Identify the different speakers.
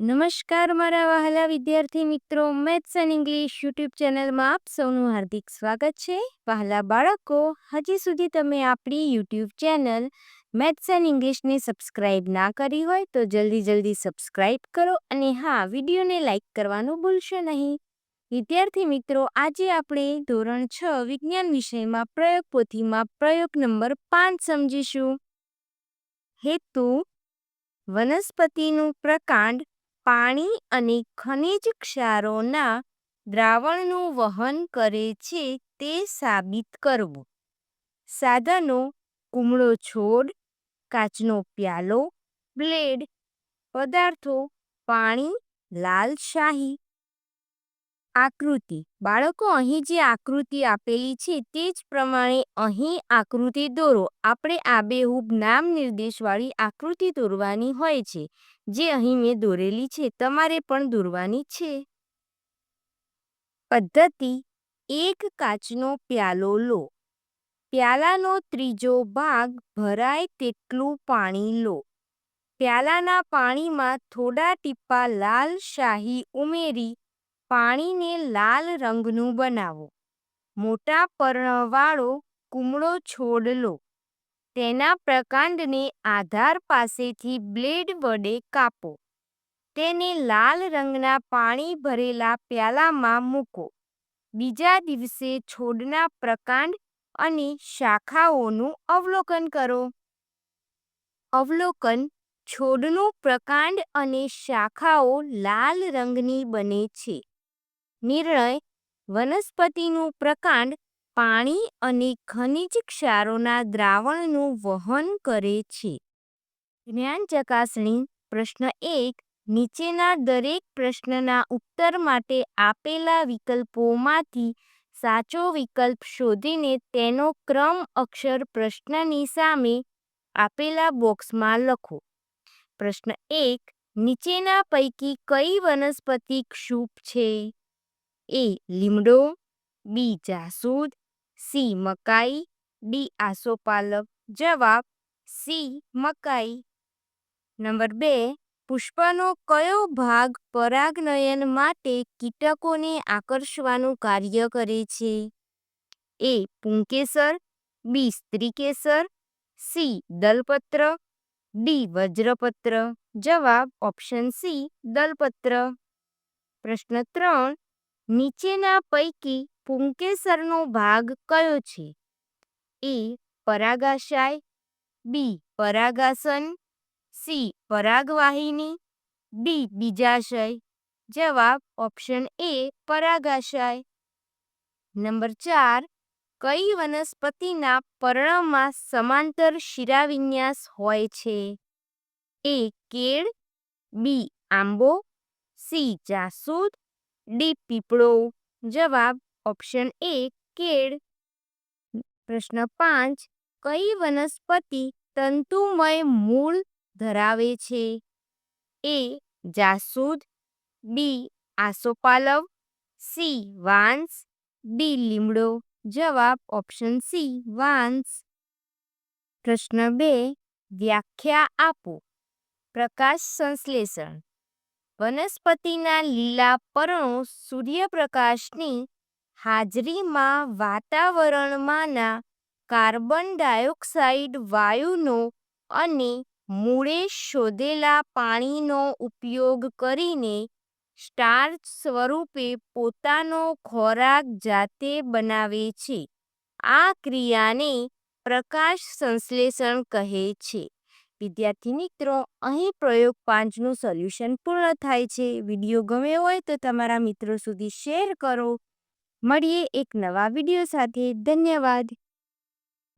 Speaker 1: નમસ્કાર મારા વહાલા વિદ્યાર્થી મિત્રો, મેથ્સ એન્ડ ઇંગ્લિશ યુટ્યુબ ચેનલમાં આપ સૌનું હાર્દિક સ્વાગત છે. વહાલા બાળકો, હજી સુધી તમે આપણી યુટ્યુબ ચેનલ મેથ્સ એન્ડ ઇંગ્લિશને સબસ્ક્રાઇબ ના કરી હોય તો જલ્દી જલ્દી સબસ્ક્રાઇબ કરો અને હા, વિડીયોને લાઇક કરવાનું ભૂલશો નહીં. વિદ્યાર્થી મિત્રો, આજે આપણે ધોરણ છ વિજ્ઞાન વિષયમાં પ્રયોગ પોથીમાં પ્રયોગ નંબર પાંચ સમજીશું. હેતુ, વનસ્પતિનું પ્રકાંડ પાણી અને ખનિજ ક્ષારોના દ્રાવણનું વહન કરે છે તે સાબિત કરવું. સાધનો, કુમળો છોડ, કાચનો પ્યાલો, બ્લેડ, પદાર્થો, પાણી, લાલ શાહી આકૃતિ. બાળકો, અહીં જે આકૃતિ આપેલી છે તે જ પ્રમાણે અહીં આકૃતિ દોરો. આપણે આબેહૂબ નામ નિર્દેશવાળી આકૃતિ દોરવાની હોય છે, જે અહીં મેં દોરેલી છે. તમારે પણ દોરવાની છે. પદ્ધતિ. એક કાચનો પ્યાલો લો. પ્યાલાનો ત્રીજો ભાગ ભરાય તેટલું પાણી લો. પ્યાલાના પાણીમાં થોડા ટીપા લાલ શાહી ઉમેરી પાણીને લાલ રંગનું બનાવો. મોટા પર્ણવાળો કુમળો છોડ લો તેના પ્રકાંડને આધાર પાસેથી બ્લેડ વડે કાપો. તેને લાલ રંગના પાણી ભરેલા પ્યાલામાં મૂકો. બીજા દિવસે છોડના પ્રકાંડ અને શાખાઓનું અવલોકન કરો. અવલોકન છોડનું પ્રકાંડ અને શાખાઓ લાલ રંગની બને છે. નિર્ણય વનસ્પતિનું પ્રકાંડ, પાણી અને ખનિજ ક્ષારોના દ્રાવણનું વહન કરે છે. જ્ઞાન ચકાસણી પ્રશ્ન એક, નીચેના દરેક પ્રશ્નના ઉત્તર માટે આપેલા વિકલ્પોમાંથી સાચો વિકલ્પ શોધીને તેનો ક્રમ અક્ષર પ્રશ્નની સામે આપેલા બોક્સમાં લખો. પ્રશ્ન એક, નીચેના પૈકી કઈ વનસ્પતિ ક્ષુપ છે? એ લીમડો, બી જાસૂદ, સી મકાઈ, ડી આસોપાલવ જવાબ સી મકાઈ. નંબર બે, પુષ્પનો કયો ભાગ પરાગનયન માટે કીટકોને આકર્ષવાનું કાર્ય કરે છે? એ પુંકેસર, બી સ્ત્રીકેસર, સી દલપત્ર, ડી વજ્રપત્ર. જવાબ ઓપ્શન સી દલપત્ર. પ્રશ્ન ત્રણ નીચેના પૈકી પુંકેસરનો ભાગ કયો છે? એ પરાગાશય, બી પરાગાસન, સી પરાગવાહિની, ડી બીજાશય. જવાબ ઓપ્શન એ પરાગાશય. નંબર ચાર, કઈ વનસ્પતિના પર્ણમાં સમાંતર શિરાવિન્યાસ હોય છે? એ કેળ, બી આંબો, સી જાસૂદ ડી, પીપળો. જવાબ, ઓપ્શન એ, કેળ. પ્રશ્ન પાંચ, કઈ વનસ્પતિ તંતુમય મૂળ ધરાવે છે? એ, જાસૂદ. બી, આસોપાલવ. સી, વાંસ. ડી, લીમડો. જવાબ, ઓપ્શન સી, વાંસ. પ્રશ્ન બે, વ્યાખ્યા આપો. પ્રકાશ સંશ્લેષણ. વનસ્પતિના લીલા પર્ણો સૂર્યપ્રકાશની હાજરીમાં વાતાવરણમાંના કાર્બન ડાયોક્સાઇડ વાયુનો અને મૂળે શોધેલા પાણીનો ઉપયોગ કરીને સ્ટાર્ચ સ્વરૂપે પોતાનો ખોરાક જાતે બનાવે છે. આ ક્રિયાને પ્રકાશ સંશ્લેષણ કહે છે. વિદ્યાર્થી મિત્રો અહીં પ્રયોગ પાંચનું સોલ્યુશન પૂર્ણ થાય છે. વીડિયો ગમ્યો હોય તો તમારા મિત્રો સુધી શેર કરો. મળીએ એક નવા વીડિયો સાથે. ધન્યવાદ.